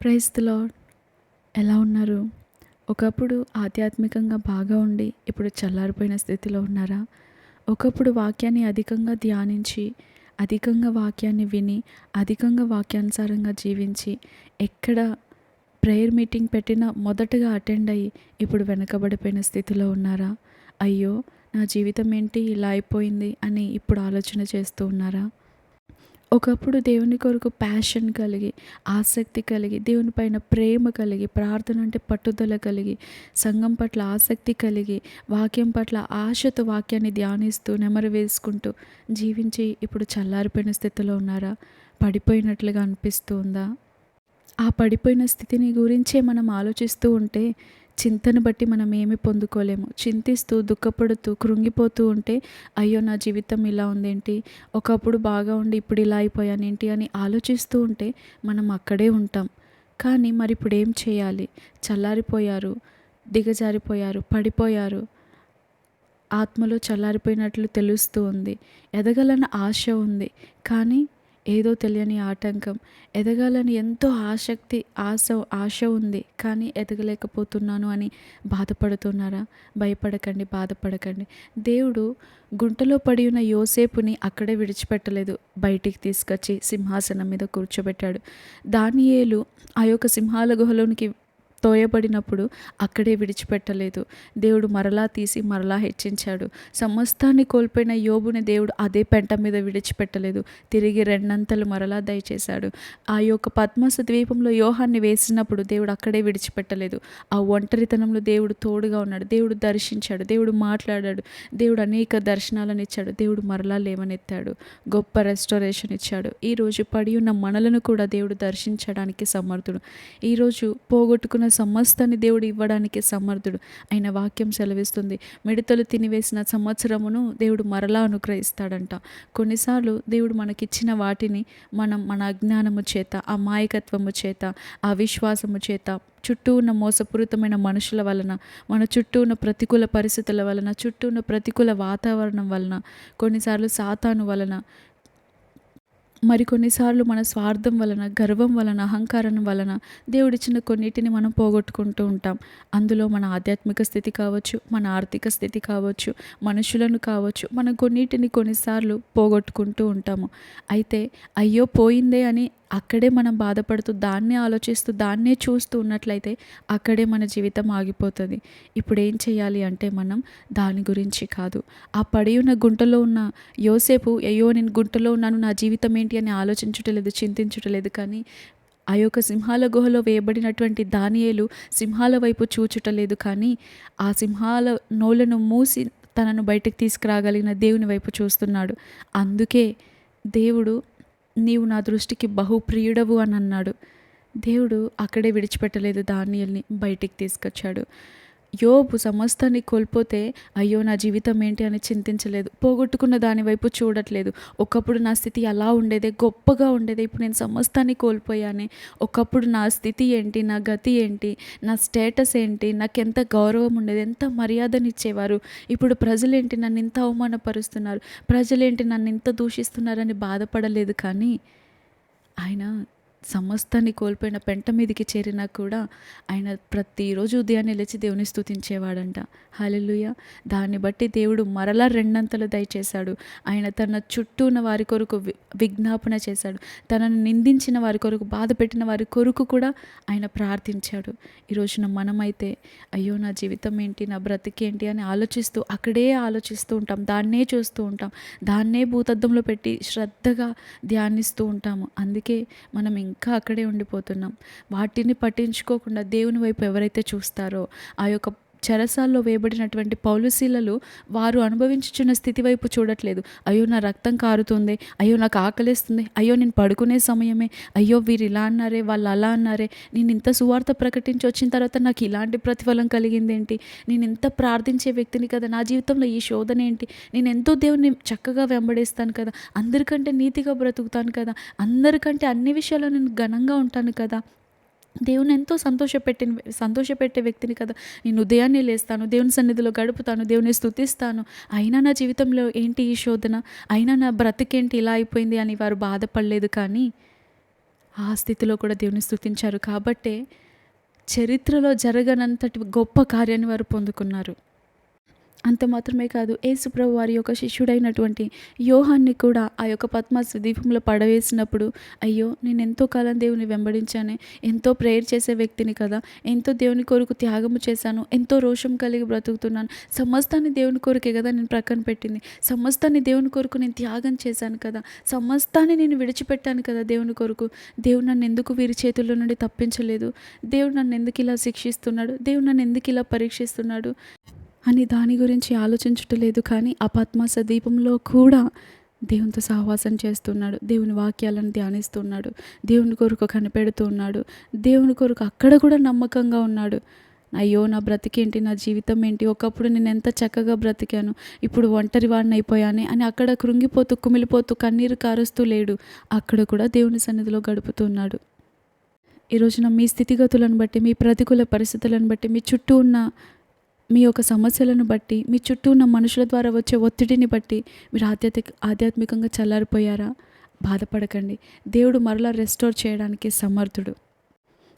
Praise lord. ఎలా ఉన్నారు? ఒకప్పుడు ఆధ్యాత్మికంగా బాగా ఉండి ఇప్పుడు చల్లారిపోయిన స్థితిలో ఉన్నారా? ఒకప్పుడు వాక్యాన్ని అధికంగా ధ్యానించి అధికంగా వాక్యాన్ని విని అధికంగా వాక్యానుసారంగా జీవించి ఎక్కడ ప్రేయర్ మీటింగ్ పెట్టినా మొదటగా అటెండ్ అయ్యి ఇప్పుడు వెనకబడిపోయిన స్థితిలో ఉన్నారా? అయ్యో నా జీవితం ఏంటి ఇలా అయిపోయింది అని ఇప్పుడు ఆలోచన చేస్తూ ఉన్నారా? ఒకప్పుడు దేవుని కొరకు ప్యాషన్ కలిగి ఆసక్తి కలిగి దేవుని పైన ప్రేమ కలిగి ప్రార్థన అంటే పట్టుదల కలిగి సంఘం పట్ల ఆసక్తి కలిగి వాక్యం పట్ల ఆశతో వాక్యాన్ని ధ్యానిస్తూ నెమరు వేసుకుంటూ జీవించి ఇప్పుడు చల్లారిపోయిన స్థితిలో ఉన్నారా? పడిపోయినట్లుగా అనిపిస్తూ ఉందా? ఆ పడిపోయిన స్థితిని గురించే మనం ఆలోచిస్తూ ఉంటే చింతను బట్టి మనం ఏమి పొందుకోలేము. చింతిస్తూ దుఃఖపడుతూ కృంగిపోతూ ఉంటే అయ్యో నా జీవితం ఇలా ఉందేంటి? ఒకప్పుడు బాగా ఉండి ఇప్పుడు ఇలా అయిపోయానేంటి అని ఆలోచిస్తూ ఉంటే మనం అక్కడే ఉంటాం. కానీ మరి ఇప్పుడు ఏం చేయాలి? చల్లారిపోయారు దిగజారిపోయారు పడిపోయారు. ఆత్మలో చల్లారిపోయినట్లు తెలుస్తూ ఉంది. ఎదగలన్న ఆశ ఉంది. కానీ ఏదో తెలియని ఆటంకం. ఎదగాలని ఎంతో ఆసక్తి ఆశ ఆశ ఉంది. కానీ ఎదగలేకపోతున్నాను అని బాధపడుతున్నారా? భయపడకండి బాధపడకండి. దేవుడు గుంటలో పడి ఉన్న యోసేపుని అక్కడే విడిచిపెట్టలేదు. బయటికి తీసుకొచ్చి సింహాసనం మీద కూర్చోబెట్టాడు. దానియేలు ఆ యొక్క సింహాల గుహలోనికి తోయబడినప్పుడు అక్కడే విడిచిపెట్టలేదు. దేవుడు మరలా తీసి మరలా హెచ్చించాడు. సమస్తాన్ని కోల్పోయిన యోబుని దేవుడు అదే పెంట మీద విడిచిపెట్టలేదు. తిరిగి రెండంతలు మరలా దయచేశాడు. ఆ యొక్క పద్మస ద్వీపంలో యోహాన్ని వేసినప్పుడు దేవుడు అక్కడే విడిచిపెట్టలేదు. ఆ ఒంటరితనంలో దేవుడు తోడుగా ఉన్నాడు. దేవుడు దర్శించాడు. దేవుడు మాట్లాడాడు. దేవుడు అనేక దర్శనాలను ఇచ్చాడు. దేవుడు మరలా లేవనెత్తాడు. గొప్ప రెస్టారేషన్ ఇచ్చాడు. ఈరోజు పడి ఉన్న మనలను కూడా దేవుడు దర్శించడానికి సమర్థుడు. ఈరోజు పోగొట్టుకున్న సమస్తాన్ని దేవుడు ఇవ్వడానికి సమర్థుడు. ఆయన వాక్యం సెలవిస్తుంది. మిడతలు తినివేసిన సంవత్సరమును దేవుడు మరలా అనుగ్రహిస్తాడంట. కొన్నిసార్లు దేవుడు మనకిచ్చిన వాటిని మనం మన అజ్ఞానము చేత అమాయకత్వము చేత అవిశ్వాసము చేత చుట్టూ ఉన్న మోసపూరితమైన మనుషుల వలన మన చుట్టూ ఉన్న ప్రతికూల పరిస్థితుల వలన చుట్టూ ఉన్న ప్రతికూల వాతావరణం వలన కొన్నిసార్లు సాతాను వలన మరికొన్నిసార్లు మన స్వార్థం వలన గర్వం వలన అహంకారం వలన దేవుడిచ్చిన కొన్నిటిని మనం పోగొట్టుకుంటూ ఉంటాం. అందులో మన ఆధ్యాత్మిక స్థితి కావచ్చు మన ఆర్థిక స్థితి కావచ్చు మనుషులను కావచ్చు మనం కొన్నిటిని కొన్నిసార్లు పోగొట్టుకుంటూ ఉంటాము. అయితే అయ్యో పోయిందే అని అక్కడే మనం బాధపడుతూ దాన్నే ఆలోచిస్తూ దాన్నే చూస్తూ ఉన్నట్లయితే అక్కడే మన జీవితం ఆగిపోతుంది. ఇప్పుడు ఏం చేయాలి అంటే మనం దాని గురించి కాదు. ఆ పడి ఉన్న గుంటలో ఉన్న యోసేపు అయ్యో నేను గుంటలో ఉన్నాను నా జీవితం ఏంటి? అని ఆలోచించటలేదు చింతించటలేదు. కానీ ఆ యొక్క సింహాల గుహలో వేయబడినటువంటి దానియేలు సింహాల వైపు చూచుటలేదు. కానీ ఆ సింహాల నోళ్ళను మూసి తనను బయటకు తీసుకురాగలిగిన దేవుని వైపు చూస్తున్నాడు. అందుకే దేవుడు నీవు నా దృష్టికి బహుప్రియుడవు అని అన్నాడు. దేవుడు అక్కడే విడిచిపెట్టలేదు. దానియల్ని బయటికి తీసుకొచ్చాడు. యోబు సమస్తాన్ని కోల్పోతే అయ్యో నా జీవితం ఏంటి అని చింతించలేదు. పోగొట్టుకున్న దాని వైపు చూడట్లేదు. ఒకప్పుడు నా స్థితి అలా ఉండేదే గొప్పగా ఉండేదే. ఇప్పుడు నేను సమస్తాన్ని కోల్పోయానే. ఒకప్పుడు నా స్థితి ఏంటి నా గతి ఏంటి నా స్టేటస్ ఏంటి నాకు ఎంత గౌరవం ఉండేది ఎంత మర్యాదనిచ్చేవారు. ఇప్పుడు ప్రజలేంటి నన్ను ఇంత అవమానపరుస్తున్నారు? ప్రజలేంటి నన్ను ఇంత దూషిస్తున్నారని బాధపడలేదు కానీ ఆయన సమస్తాన్ని కోల్పోయిన పెంట మీదకి చేరినా కూడా ఆయన ప్రతిరోజు ఉదయాన్నే లేచి దేవుని స్థుతించేవాడంట హలెలుయ దాన్ని బట్టి దేవుడు మరలా రెండంతలు దయచేశాడు. ఆయన తన చుట్టూ ఉన్న వారి కొరకు విజ్ఞాపన చేశాడు. తనను నిందించిన వారి కొరకు బాధ పెట్టిన వారి కొరకు కూడా ఆయన ప్రార్థించాడు. ఈ రోజున మనమైతే అయ్యో నా జీవితం ఏంటి నా బ్రతికేంటి అని ఆలోచిస్తూ అక్కడే ఆలోచిస్తూ ఉంటాం. దాన్నే చూస్తూ ఉంటాం. దాన్నే భూతద్దంలో పెట్టి శ్రద్ధగా ధ్యానిస్తూ ఉంటాము. అందుకే మనం ఇంకా అక్కడే ఉండిపోతున్నాం. వాటిని పట్టించుకోకుండా దేవుని వైపు ఎవరైతే చూస్తారో ఆ యొక్క చెరసాల్లో వేయబడినటువంటి పౌలుశీలలు వారు అనుభవించుచున్న స్థితి వైపు చూడట్లేదు. అయ్యో నా రక్తం కారుతుంది. అయ్యో నాకు ఆకలిస్తుంది. అయ్యో నేను పడుకునే సమయమే. అయ్యో వీరు ఇలా అన్నారే వాళ్ళు అలా అన్నారే. నేను ఇంత సువార్త ప్రకటించి వచ్చిన తర్వాత నాకు ఇలాంటి ప్రతిఫలం కలిగింది ఏంటి? నేను ఇంత ప్రార్థించే వ్యక్తిని కదా. నా జీవితంలో ఈ శోధన ఏంటి? నేను ఎంతో దేవుని చక్కగా వెంబడేస్తాను కదా. అందరికంటే నీతిగా బ్రతుకుతాను కదా. అందరికంటే అన్ని విషయాల్లో నేను ఘనంగా ఉంటాను కదా. దేవుని ఎంతో సంతోషపెట్టిన సంతోషపెట్టే వ్యక్తిని కదా. నేను ఉదయాన్నే లేస్తాను దేవుని సన్నిధిలో గడుపుతాను దేవుని స్థుతిస్తాను అయినా నా జీవితంలో ఏంటి ఈ శోధన? అయినా నా బ్రతికేంటి ఇలా అయిపోయింది అని వారు బాధపడలేదు కానీ ఆ స్థితిలో కూడా దేవుని స్థుతించారు కాబట్టే చరిత్రలో జరగనంతటి గొప్ప కార్యాన్ని వారు పొందుకున్నారు. అంత మాత్రమే కాదు యేసుప్రభు వారి యొక్క శిష్యుడైనటువంటి యోహాన్ని కూడా ఆ యొక్క పద్మాసు దీపంలో పడవేసినప్పుడు అయ్యో నేను ఎంతో కాలం దేవుని వెంబడించానే ఎంతో ప్రేయర్ చేసే వ్యక్తిని కదా ఎంతో దేవుని కొరకు త్యాగము చేశాను ఎంతో రోషం కలిగి బ్రతుకుతున్నాను సమస్తాన్ని దేవుని కొరకే కదా నేను ప్రక్కన పెట్టింది సమస్తాన్ని దేవుని కొరకు నేను త్యాగం చేశాను కదా సమస్తాన్ని నేను విడిచిపెట్టాను కదా దేవుని కొరకు దేవుడు నన్ను ఎందుకు వీరి చేతుల్లో నుండి తప్పించలేదు దేవుడు నన్ను ఎందుకు ఇలా శిక్షిస్తున్నాడు దేవుడు నన్ను ఎందుకు ఇలా పరీక్షిస్తున్నాడు? అని దాని గురించి ఆలోచించటలేదు కానీ అపాత్మాస దీపంలో కూడా దేవునితో సహవాసం చేస్తున్నాడు. దేవుని వాక్యాలను ధ్యానిస్తున్నాడు. దేవుని కొరకు కనిపెడుతూ ఉన్నాడు దేవుని కొరకు అక్కడ కూడా నమ్మకంగా ఉన్నాడు. అయ్యో నా బ్రతికేంటి? నా జీవితం ఏంటి? ఒకప్పుడు నేను ఎంత చక్కగా బ్రతికాను? ఇప్పుడు ఒంటరి వాడిని అయిపోయానే అని అక్కడ కృంగిపోతూ కుమిలిపోతూ కన్నీరు కారుస్తూ లేడు. అక్కడ కూడా దేవుని సన్నిధిలో గడుపుతున్నాడు. ఈ రోజున మీ స్థితిగతులను బట్టి మీ ప్రతికూల పరిస్థితులను బట్టి మీ చుట్టూ ఉన్న మీ యొక్క సమస్యలను బట్టి మీ చుట్టూ ఉన్న మనుషుల ద్వారా వచ్చే ఒత్తిడిని బట్టి మీరు ఆధ్యాత్మిక ఆధ్యాత్మికంగా చల్లారిపోయారా? బాధపడకండి. దేవుడు మరలా రెస్టోర్ చేయడానికి సమర్థుడు.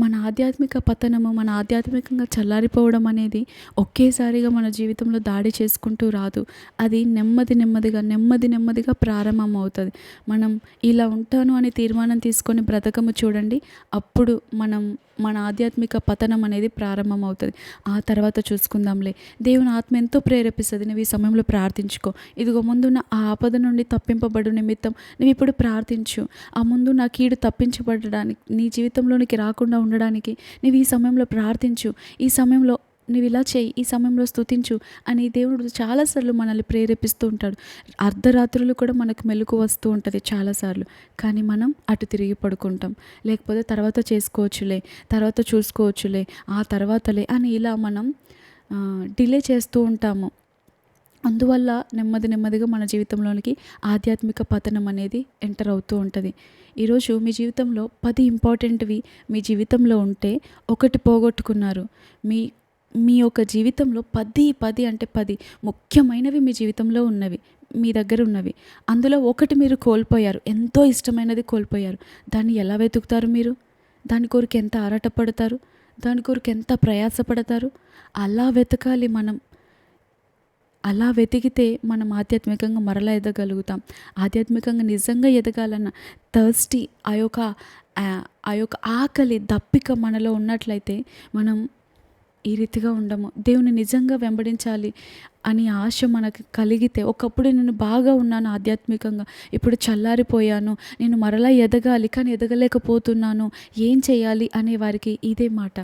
మన ఆధ్యాత్మిక పతనము మన ఆధ్యాత్మికంగా చల్లారిపోవడం అనేది ఒకేసారిగా మన జీవితంలో దాడి చేసుకుంటూ రాదు. అది నెమ్మది నెమ్మదిగా నెమ్మది నెమ్మదిగా ప్రారంభం అవుతుంది మనం ఇలా ఉంటాను అని తీర్మానం తీసుకొని బ్రతకము చూడండి. అప్పుడు మనం మన ఆధ్యాత్మిక పతనం అనేది ప్రారంభం అవుతుంది ఆ తర్వాత చూసుకుందాంలే. దేవుని ఆత్మ ఎంతో ప్రేరేపిస్తుంది. నువ్వు ఈ సమయంలో ప్రార్థించుకో. ఇదిగో ముందున్న ఆ ఆపద నుండి తప్పింపబడు నిమిత్తం నువ్వు ఇప్పుడు ప్రార్థించు. ఆ ముందు నా కీడు తప్పించబడడానికి నీ జీవితంలోనికి రాకుండా ఉండడానికి నువ్వు ఈ సమయంలో ప్రార్థించు. ఈ సమయంలో నువ్వు ఇలా చేయి ఈ సమయంలో స్థుతించు అని దేవుడు చాలాసార్లు మనల్ని ప్రేరేపిస్తూ ఉంటాడు. అర్ధరాత్రులు కూడా మనకు మెలకు వస్తూ ఉంటుంది చాలాసార్లు. కానీ మనం అటు తిరిగి పడుకుంటాం. లేకపోతే తర్వాత చేసుకోవచ్చులే తర్వాత చూసుకోవచ్చులే ఆ తర్వాతలే అని ఇలా మనం డిలే చేస్తూ ఉంటాము. అందువల్ల నెమ్మది నెమ్మదిగా మన జీవితంలోనికి ఆధ్యాత్మిక పతనం అనేది ఎంటర్ అవుతూ ఉంటుంది. ఈరోజు మీ జీవితంలో పది ఇంపార్టెంట్వి మీ జీవితంలో ఉంటే ఒకటి పోగొట్టుకున్నారు. మీ మీ యొక్క జీవితంలో పది పది అంటే పది ముఖ్యమైనవి మీ జీవితంలో ఉన్నవి మీ దగ్గర ఉన్నవి. అందులో ఒకటి మీరు కోల్పోయారు. ఎంతో ఇష్టమైనది కోల్పోయారు. దాన్ని ఎలా వెతుకుతారు మీరు? దాని కొరకు ఎంత ఆరాటపడతారు? దాని కొరకు ఎంత ప్రయాసపడతారు? అలా వెతకాలి మనం. అలా వెతికితే మనం ఆధ్యాత్మికంగా మరలా ఎదగలుగుతాం. ఆధ్యాత్మికంగా నిజంగా ఎదగాలన్న థర్స్టీ ఆ యొక్క ఆ యొక్క ఆకలి దప్పిక మనలో ఉన్నట్లయితే మనం ఈ రీతిగా ఉండము. దేవుని నిజంగా వెంబడించాలి అని ఆశ మనకు కలిగితే ఒకప్పుడు నేను బాగా ఉన్నాను ఆధ్యాత్మికంగా ఇప్పుడు చల్లారిపోయాను నేను మరలా ఎదగాలి కానీ ఎదగలేకపోతున్నాను ఏం చేయాలి అనే వారికి ఇదే మాట.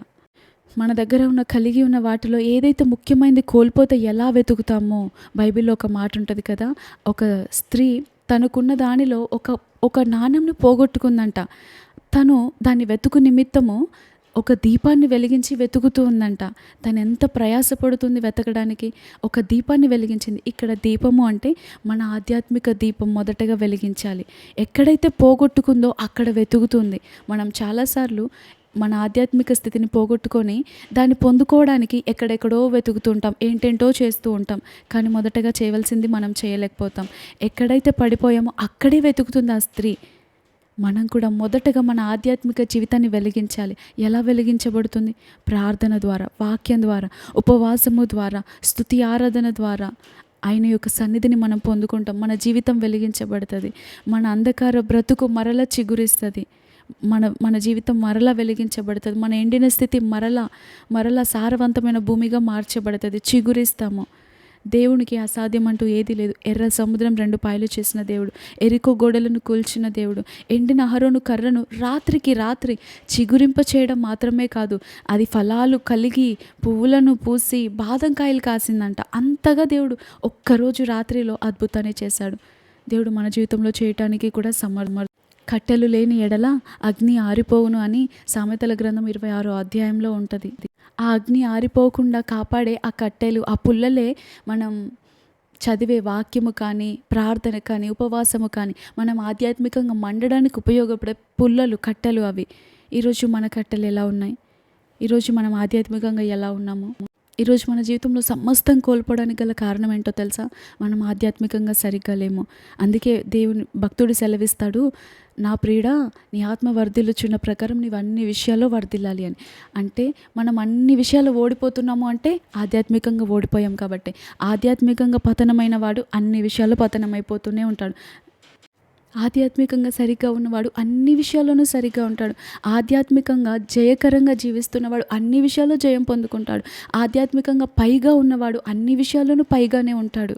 మన దగ్గర ఉన్న కలిగి ఉన్న వాటిలో ఏదైతే ముఖ్యమైనది కోల్పోతే ఎలా వెతుకుతామో బైబిల్లో ఒక మాట ఉంటుంది కదా ఒక స్త్రీ తనకున్న దానిలో ఒక ఒక నాణ్యంను పోగొట్టుకుందంట. తను దాన్ని వెతుకు నిమిత్తము ఒక దీపాన్ని వెలిగించి వెతుకుతూ ఉందంట. తను ఎంత ప్రయాసపడుతుంది వెతకడానికి. ఒక దీపాన్ని వెలిగించింది. ఇక్కడ దీపము అంటే మన ఆధ్యాత్మిక దీపం మొదటగా వెలిగించాలి. ఎక్కడైతే పోగొట్టుకుందో అక్కడ వెతుకుతుంది. మనం చాలాసార్లు మన ఆధ్యాత్మిక స్థితిని పోగొట్టుకొని దాన్ని పొందుకోవడానికి ఎక్కడెక్కడో వెతుకుతుంటాం ఏంటేంటో చేస్తూ ఉంటాం. కానీ మొదటగా చేయవలసింది మనం చేయలేకపోతాం. ఎక్కడైతే పడిపోయామో అక్కడే వెతుకుతుంది ఆ స్త్రీ. మనం కూడా మొదటగా మన ఆధ్యాత్మిక జీవితాన్ని వెలిగించాలి. ఎలా వెలిగించబడుతుంది? ప్రార్థన ద్వారా వాక్యం ద్వారా ఉపవాసము ద్వారా స్థుతి ఆరాధన ద్వారా. ఆయన యొక్క సన్నిధిని మనం పొందుకుంటాం. మన జీవితం వెలిగించబడుతుంది. మన అంధకార బ్రతుకు మరల చిగురిస్తుంది. మన మన జీవితం మరలా వెలిగించబడుతుంది. మన ఎండిన స్థితి మరలా మరలా సారవంతమైన భూమిగా మార్చబడుతుంది. చిగురిస్తాము. దేవునికి అసాధ్యం అంటూ ఏదీ లేదు. ఎర్ర సముద్రం రెండు పాయలు చేసిన దేవుడు ఎరుకో గోడలను కూల్చిన దేవుడు ఎండిన అహరోను కర్రను రాత్రికి రాత్రి చిగురింప చేయడం మాత్రమే కాదు అది ఫలాలు కలిగి పువ్వులను పూసి బాదం కాయలు కాసిందంట. అంతగా దేవుడు ఒక్కరోజు రాత్రిలో అద్భుతాన్ని చేశాడు. దేవుడు మన జీవితంలో చేయటానికి కూడా సమర్ కట్టెలు లేని ఎడల అగ్ని ఆరిపోవును అని సామెతల గ్రంథం ఇరవై ఆరో అధ్యాయంలో ఉంటుంది. ఆ అగ్ని ఆరిపోకుండా కాపాడే ఆ కట్టెలు ఆ పుల్లలే మనం చదివే వాక్యము కానీ ప్రార్థన కానీ ఉపవాసము కానీ మనం ఆధ్యాత్మికంగా మండడానికి ఉపయోగపడే పుల్లలు కట్టెలు అవి. ఈరోజు మన కట్టెలు ఎలా ఉన్నాయి? ఈరోజు మనం ఆధ్యాత్మికంగా ఎలా ఉన్నాము? ఈరోజు మన జీవితంలో సమస్తం కోల్పోవడానికి గల కారణం ఏంటో తెలుసా? మనం ఆధ్యాత్మికంగా సరిగ్గా లేము. అందుకే దేవుని భక్తుడు సెలవిస్తాడు నా ప్రీడ నీ ఆత్మ వర్ధిల్లుచున్న ప్రకారం నీవు అన్ని విషయాల్లో వర్ధిల్లాలి అని. అంటే మనం అన్ని విషయాలు ఓడిపోతున్నాము అంటే ఆధ్యాత్మికంగా ఓడిపోయాం కాబట్టి. ఆధ్యాత్మికంగా పతనమైన వాడు అన్ని విషయాల్లో పతనమైపోతూనే ఉంటాడు. ఆధ్యాత్మికంగా సరిగ్గా ఉన్నవాడు అన్ని విషయాల్లోనూ సరిగ్గా ఉంటాడు. ఆధ్యాత్మికంగా జయకరంగా జీవిస్తున్నవాడు అన్ని విషయాల్లో జయం పొందుకుంటాడు. ఆధ్యాత్మికంగా పైగా ఉన్నవాడు అన్ని విషయాల్లోనూ పైగానే ఉంటాడు.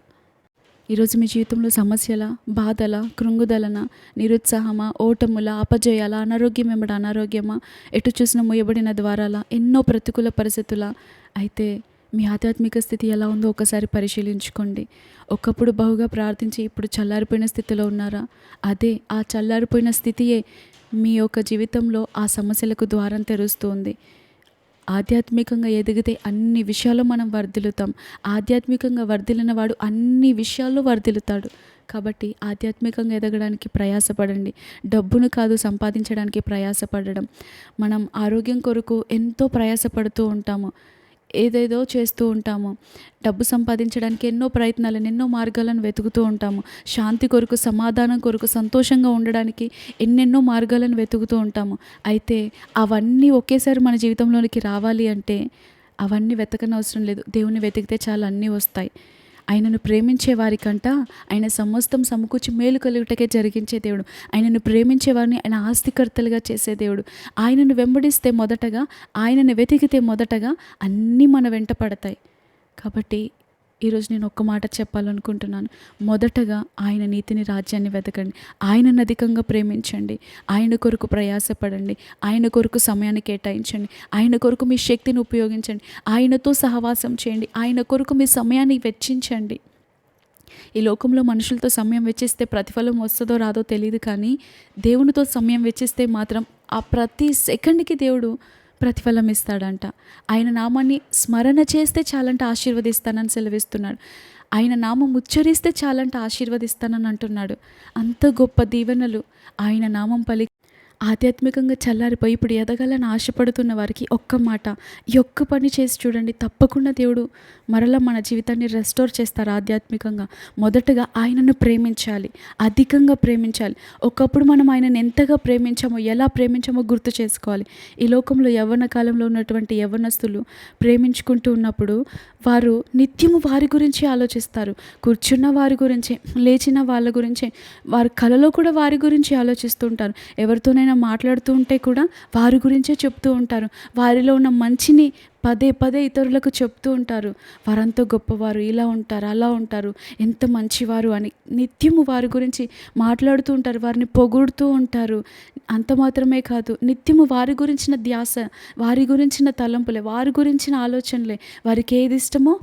ఈరోజు మీ జీవితంలో సమస్యల బాధల కృంగుదలన నిరుత్సాహమా ఓటముల అపజయాల అనారోగ్యం వెంబడి అనారోగ్యమా ఎటు చూసిన ముయ్యబడిన ద్వారాల ఎన్నో ప్రతికూల పరిస్థితుల అయితే మీ ఆధ్యాత్మిక స్థితి ఎలా ఉందో ఒకసారి పరిశీలించుకోండి. ఒకప్పుడు బహుగా ప్రార్థించి ఇప్పుడు చల్లారిపోయిన స్థితిలో ఉన్నారా? అదే ఆ చల్లారిపోయిన స్థితియే మీ యొక్క జీవితంలో ఆ సమస్యలకు ద్వారం తెరుస్తుంది. ఆధ్యాత్మికంగా ఎదిగితే అన్ని విషయాల్లో మనం వర్ధిల్లుతాం. ఆధ్యాత్మికంగా వర్ధిల్లిన వాడు అన్ని విషయాల్లో వర్ధిల్లుతాడు. కాబట్టి ఆధ్యాత్మికంగా ఎదగడానికి ప్రయాసపడండి. డబ్బును కాదు సంపాదించడానికి ప్రయాసపడడం. మనం ఆరోగ్యం కొరకు ఎంతో ప్రయాసపడుతూ ఉంటాము. ఏదేదో చేస్తూ ఉంటాము. డబ్బు సంపాదించడానికి ఎన్నో ప్రయత్నాలను ఎన్నో మార్గాలను వెతుకుతూ ఉంటాము. శాంతి కొరకు సమాధానం కొరకు సంతోషంగా ఉండడానికి ఎన్నెన్నో మార్గాలను వెతుకుతూ ఉంటాము. అయితే అవన్నీ ఒకేసారి మన జీవితంలోనికి రావాలి అంటే అవన్నీ వెతకనవసరం లేదు. దేవుని వెతికితే చాలా అన్నీ వస్తాయి. ఆయనను ప్రేమించే వారికంట ఆయన సమస్తం సమకూర్చి మేలు కలుగుటకే జరిగించే దేవుడు. ఆయనను ప్రేమించే వారిని ఆయన ఆస్తికర్తలుగా చేసే దేవుడు. ఆయనను వెంబడిస్తే మొదటగా ఆయనను వెతికితే మొదటగా అన్నీ మన వెంట పడతాయి. కాబట్టి ఈరోజు నేను ఒక్క మాట చెప్పాలనుకుంటున్నాను. మొదటగా ఆయన నీతిని రాజ్యాన్ని వెతకండి. ఆయనను అధికంగా ప్రేమించండి. ఆయన కొరకు ప్రయాసపడండి. ఆయన కొరకు సమయాన్ని కేటాయించండి. ఆయన కొరకు మీ శక్తిని ఉపయోగించండి. ఆయనతో సహవాసం చేయండి. ఆయన కొరకు మీ సమయాన్ని వెచ్చించండి. ఈ లోకంలో మనుషులతో సమయం వెచ్చిస్తే ప్రతిఫలం వస్తుందో రాదో తెలియదు కానీ దేవునితో సమయం వెచ్చిస్తే మాత్రం ఆ ప్రతి సెకండ్కి దేవుడు ప్రతిఫలం ఇస్తాడంట. ఆయన నామాన్ని స్మరణ చేస్తే చాలంట ఆశీర్వదిస్తానని సెలవిస్తున్నాడు. ఆయన నామం ఉచ్చరిస్తే చాలంట ఆశీర్వదిస్తానని అంటున్నాడు. అంత గొప్ప దీవెనలు ఆయన నామం పలి ఆధ్యాత్మికంగా చల్లారిపోయి ఇప్పుడు ఎదగాలని ఆశపడుతున్న వారికి ఒక్క మాట ఈ ఒక్క పని చేసి చూడండి తప్పకుండా దేవుడు మరలా మన జీవితాన్ని రెస్టోర్ చేస్తారు ఆధ్యాత్మికంగా. మొదటగా ఆయనను ప్రేమించాలి అధికంగా ప్రేమించాలి. ఒకప్పుడు మనం ఆయనను ఎంతగా ప్రేమించామో ఎలా ప్రేమించామో గుర్తు చేసుకోవాలి. ఈ లోకంలో యవ్వన కాలంలో ఉన్నటువంటి యవ్వనస్తులు ప్రేమించుకుంటూ ఉన్నప్పుడు వారు నిత్యము వారి గురించి ఆలోచిస్తారు. కూర్చున్న వారి గురించే లేచిన వాళ్ళ గురించే వారి కలలో కూడా వారి గురించి ఆలోచిస్తుంటారు. ఎవరితోనైనా మాట్లాడుతూ ఉంటే కూడా వారి గురించే చెప్తూ ఉంటారు. వారిలో ఉన్న మంచిని పదే పదే ఇతరులకు చెప్తూ ఉంటారు. వారంతా గొప్పవారు ఇలా ఉంటారు అలా ఉంటారు ఎంత మంచివారు అని నిత్యము వారి గురించి మాట్లాడుతూ ఉంటారు. వారిని పొగుడుతూ ఉంటారు. అంత మాత్రమే కాదు నిత్యము వారి గురించిన ధ్యాస వారి గురించిన తలంపులే వారి గురించిన ఆలోచనలే. వారికి ఏది ఇష్టమో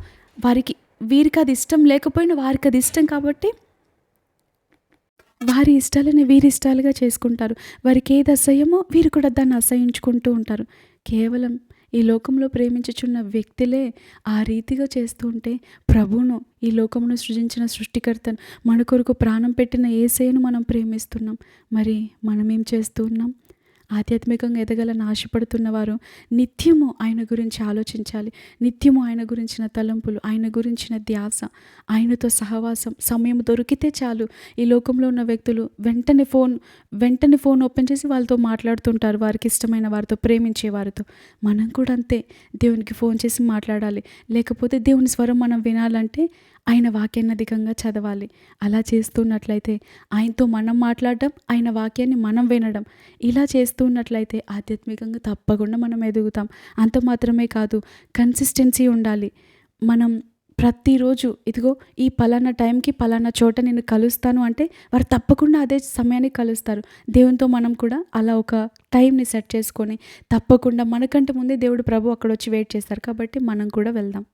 వారికి వీరికి అది ఇష్టం లేకపోయినా వారికి అది ఇష్టం కాబట్టి వారి ఇష్టాలని వీరి ఇష్టాలుగా చేసుకుంటారు. వారికి ఏది అసహ్యమో వీరు కూడా దాన్ని అసహించుకుంటూ ఉంటారు. కేవలం ఈ లోకంలో ప్రేమించుచున్న వ్యక్తులే ఆ రీతిగా చేస్తూ ఉంటే ప్రభువును ఈ లోకమును సృజించిన సృష్టికర్తను మన కొరకు ప్రాణం పెట్టిన ఏసైను మనం ప్రేమిస్తున్నాం. మరి మనమేం చేస్తూ ఉన్నాం? ఆధ్యాత్మికంగా ఎదగాలని ఆశపడుతున్న వారు నిత్యము ఆయన గురించి ఆలోచించాలి. నిత్యము ఆయన గురించిన తలంపులు ఆయన గురించిన ధ్యాస ఆయనతో సహవాసం సమయం దొరికితే చాలు. ఈ లోకంలో ఉన్న వ్యక్తులు వెంటనే ఫోన్ వెంటనే ఫోన్ ఓపెన్ చేసి వాళ్ళతో మాట్లాడుతుంటారు. వారికి ఇష్టమైన వారితో ప్రేమించే వారితో. మనం కూడా అంతే. దేవునికి ఫోన్ చేసి మాట్లాడాలి. లేకపోతే దేవుని స్వరం మనం వినాలంటే ఆయన వాక్యాన్ని అధికంగా చదవాలి. అలా చేస్తున్నట్లయితే ఆయనతో మనం మాట్లాడడం ఆయన వాక్యాన్ని మనం వినడం ఇలా చేస్తున్నట్లయితే ఆధ్యాత్మికంగా తప్పకుండా మనం ఎదుగుతాం. అంత మాత్రమే కాదు కన్సిస్టెన్సీ ఉండాలి. మనం ప్రతిరోజు ఇదిగో ఈ పలానా టైంకి పలానా చోట నేను కలుస్తాను అంటే వారు తప్పకుండా అదే సమయానికి కలుస్తారు. దేవునితో మనం కూడా అలా ఒక టైంని సెట్ చేసుకొని తప్పకుండా మనకంటే ముందే దేవుడు ప్రభు అక్కడ వచ్చి వెయిట్ చేస్తారు కాబట్టి మనం కూడా వెళ్దాం.